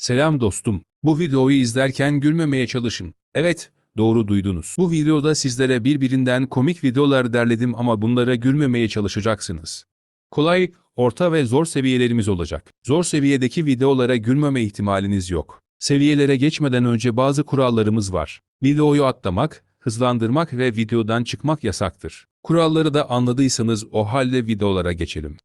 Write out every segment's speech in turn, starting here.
Selam dostum. Bu videoyu izlerken gülmemeye çalışın. Evet, doğru duydunuz. Bu videoda sizlere birbirinden komik videolar derledim ama bunlara gülmemeye çalışacaksınız. Kolay, orta ve zor seviyelerimiz olacak. Zor seviyedeki videolara gülmeme ihtimaliniz yok. Seviyelere geçmeden önce bazı kurallarımız var. Videoyu atlamak, hızlandırmak ve videodan çıkmak yasaktır. Kuralları da anladıysanız o halde videolara geçelim.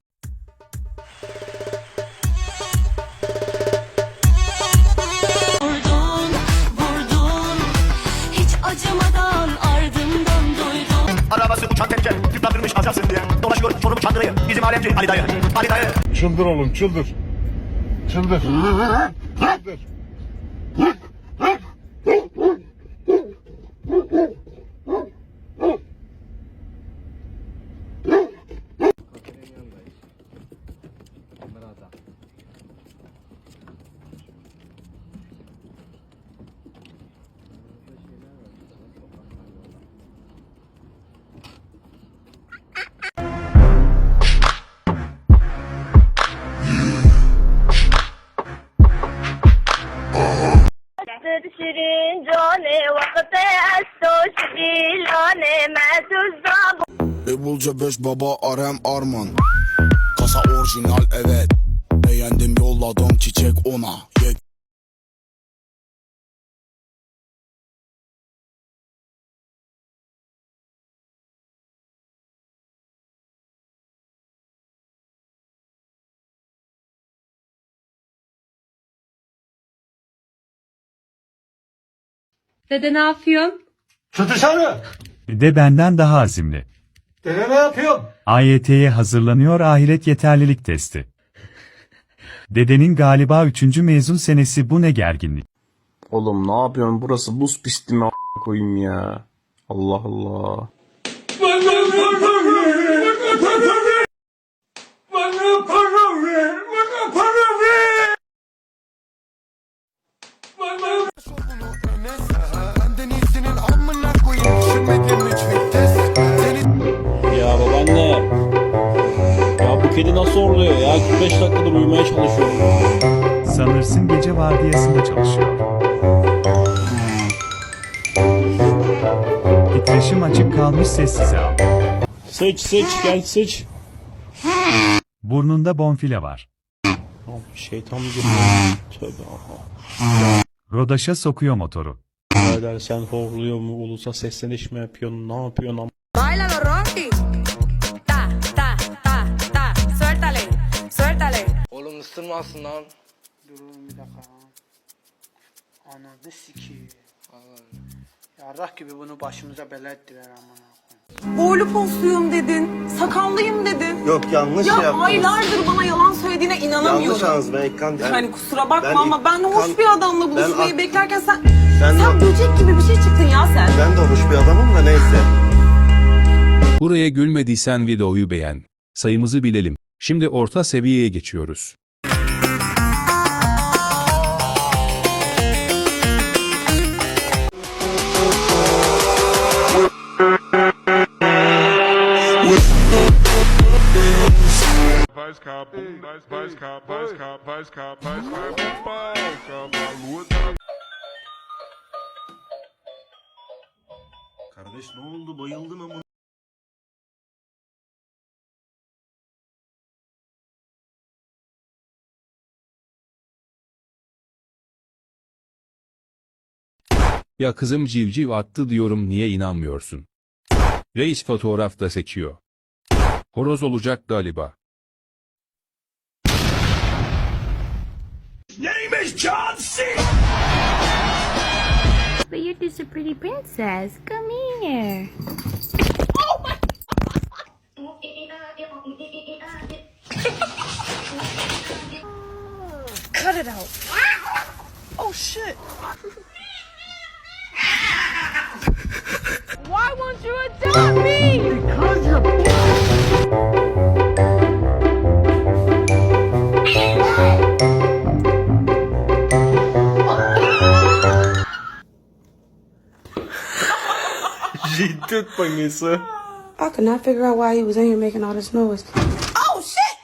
Arabası uçan tekke tıklandırmış azansın diye Dolaşıyor çorumu çandırıyor bizim alemci Ali dayı Ali dayı Çıldır oğlum çıldır. Çıldır. Çıldır. फिर सिरी जाने वक्त तो लाने मैं तुझा Ebul baba Arem Arman. Kasa orijinal evet. Beğendim yolladım çiçek ona. Yek Dede ne yapıyorsun? Çık dışarı. De benden daha azimli. Dede ne yapıyorsun? AYT'ye hazırlanıyor ahiret yeterlilik testi. Dedenin galiba 3. mezun senesi bu ne gerginlik. Oğlum ne yapıyorsun? Burası buz pisti mi a- koyayım ya? Allah Allah. Kedi nasıl horluyor ya? 45 dakikadır uyumaya çalışıyorum. Sanırsın gece vardiyasında çalışıyor. Titreşim açık kalmış sessize al. Sıç sıç gel sıç. Burnunda bonfile var. Şeytan geliyor. Tövbe Allah. Rodaşa sokuyor motoru. Birader sen horluyor mu? Ulusa sesleniş mi yapıyorsun? Ne yapıyorsun? am- Rocky Oğlum ısırmasın lan Durun bir dakika. Ananı sikeyim. Yarrak gibi bunu başımıza bela ettiler amına. Boylu postuyum dedin, sakallıyım dedin. Yok yanlış Ya aylardır bana yalan söylediğine inanamıyorum. ben ekran Hani kusura bakma Ben ama ben hoş bir adamla buluşmayı Ben- beklerken sen... Ben- sen böcek gibi bir şey çıktın ya sen. Ben de hoş bir adamım da neyse Buraya gülmediysen videoyu beğen. Sayımızı bilelim. Şimdi orta seviyeye geçiyoruz. Kardeş ne oldu bayıldın ama Ya kızım civciv attı diyorum niye inanmıyorsun? Reis fotoğraf da seçiyor. Horoz olacak galiba. But you're just a pretty princess. Come here. Cut it out. Oh shit. Why won't you adopt me? Şiddet bangısı. I could not figure out why he was in here making all this noise. Oh shit!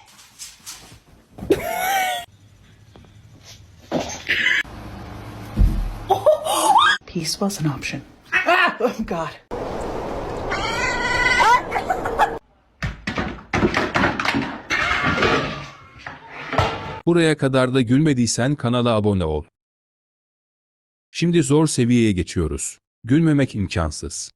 Peace was an option. Ah! Oh, God. Buraya kadar da gülmediysen kanala abone ol. Şimdi zor seviyeye geçiyoruz. Gülmemek imkansız.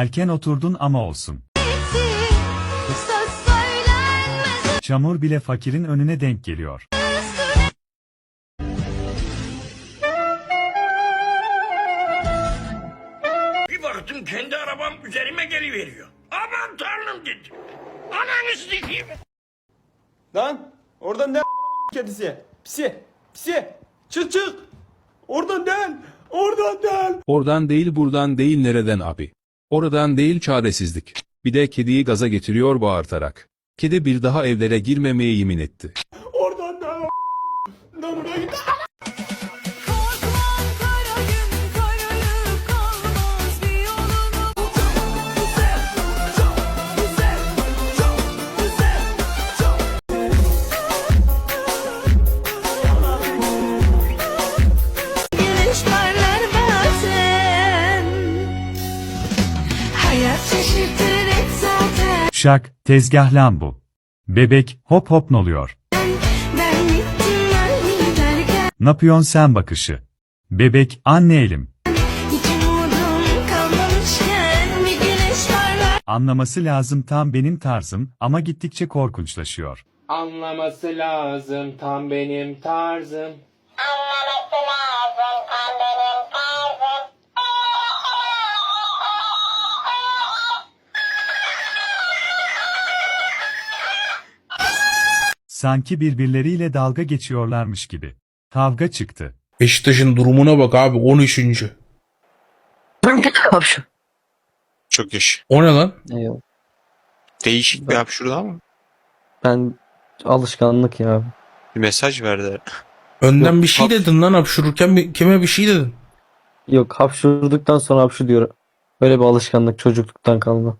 Erken oturdun ama olsun. Çamur bile fakirin önüne denk geliyor. Bir baktım kendi arabam üzerime geliveriyor. Aman tanrım dedim. Ananı sikeyim. Lan oradan ne kedisi? Pisi. Pisi. Çık çık. Oradan del. Oradan del. Oradan değil buradan değil nereden abi. Oradan değil çaresizlik. Bir de kediyi gaza getiriyor bağırtarak. Kedi bir daha evlere girmemeye yemin etti. Oradan del. Şak, tezgah lan bu. Bebek, hop hop noluyor. Yapıyorsun sen bakışı? Bebek, anne elim. Anlaması lazım tam benim tarzım ama gittikçe korkunçlaşıyor. Anlaması lazım tam benim tarzım. Sanki birbirleriyle dalga geçiyorlarmış gibi. Kavga çıktı. Beşiktaş'ın durumuna bak abi 13. Çok yaş. O ne lan? Değişik bir hapşurdu ama. Ben alışkanlık ya. Bir mesaj verdi. Önden Yok, bir şey hap- dedin lan hapşururken bir- kime bir şey dedin? Yok hapşurduktan sonra hapşu diyor. Öyle bir alışkanlık çocukluktan kalma.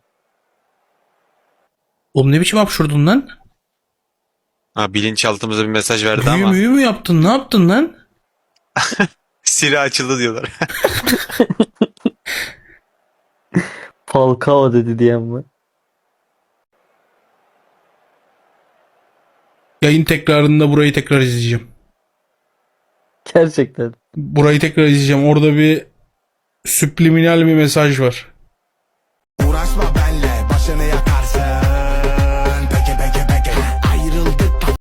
Oğlum ne biçim hapşurdun lan? Ha bilinçaltımıza bir mesaj verdi Büyü ama. müyü mü yaptın? Ne yaptın lan? Siri açıldı diyorlar. Falcao dedi diyen var. Yayın tekrarında burayı tekrar izleyeceğim. Gerçekten. Burayı tekrar izleyeceğim. Orada bir subliminal bir mesaj var.